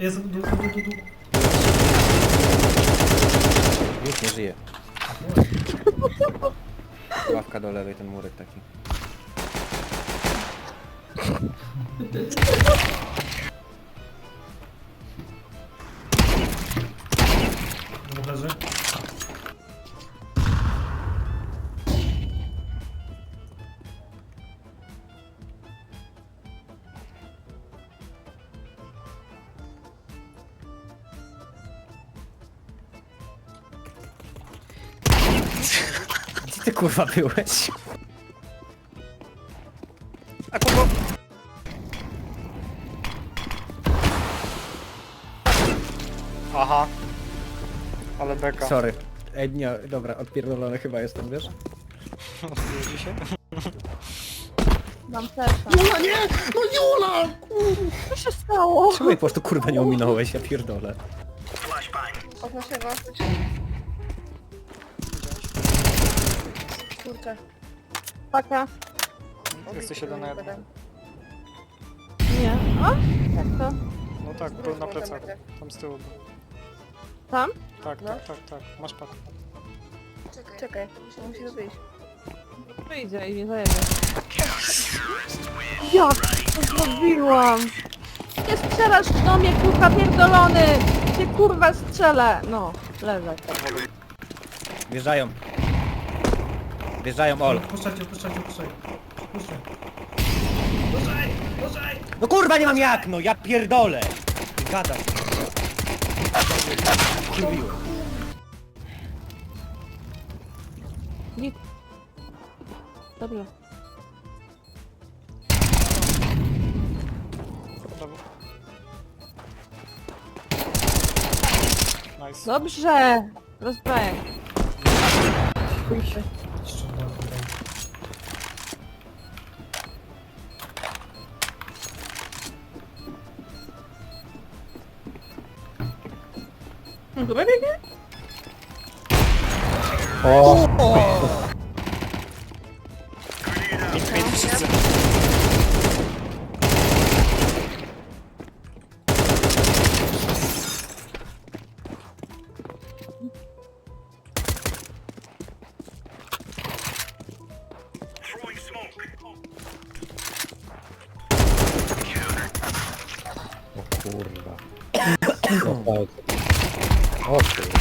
Jest tu, tu, tu, tu. Już nie żyje. Ławka do lewej, ten murek taki. Leży. Gdzie ty kurwa byłeś? A kogo? Aha. Ale beka. Sorry. Ej, nie, dobra, odpierdolony chyba jestem, wiesz? Odbierze się? Mam flesza. Jula, nie! No Jula! Co się stało? Czemu jej po prostu kurwa nie ominąłeś, ja pierdolę. Od naszego. Kurczę. Paka. Jesteś jeden na jeden. Nie. A? Jak to? No tak, był na plecach. Tam z tyłu był. Tam? Tak, No. tak, tak, tak. Masz pak. Czekaj, musi to wyjść. Wyjdzie i nie zajebie. Jak to zrobiłam? Nie strzelasz do mnie, kurwa pierdolony! Cię kurwa strzelę! No, leżę. Wjeżdżają. Wjeżdżają, ol. Puszczajcie, puszczajcie, puszczajcie. Puszczaj. No kurwa nie mam jak, no ja pierdolę! Gada. Kurwiłem. Nie... Dobrze. Brawo. Nice. Dobrze! Rozbrajaj. Jeszcze dela também. Não tô bebendo aqui. Oh. oh. Kurwa. O kurwa.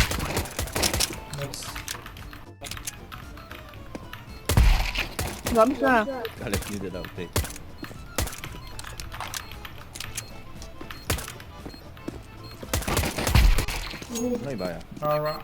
Noc. Dobrze. Ale pilny dał ty. No i baja. Dobra.